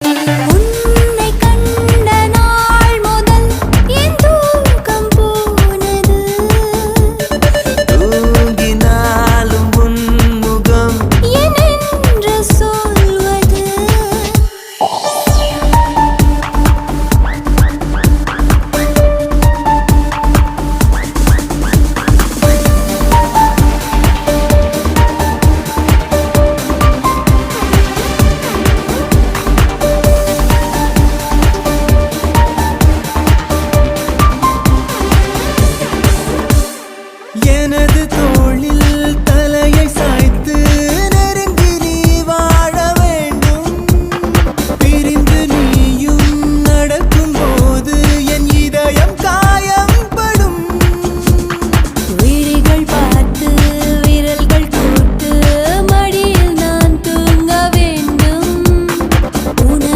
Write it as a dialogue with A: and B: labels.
A: Thank you.
B: எனது தோழில்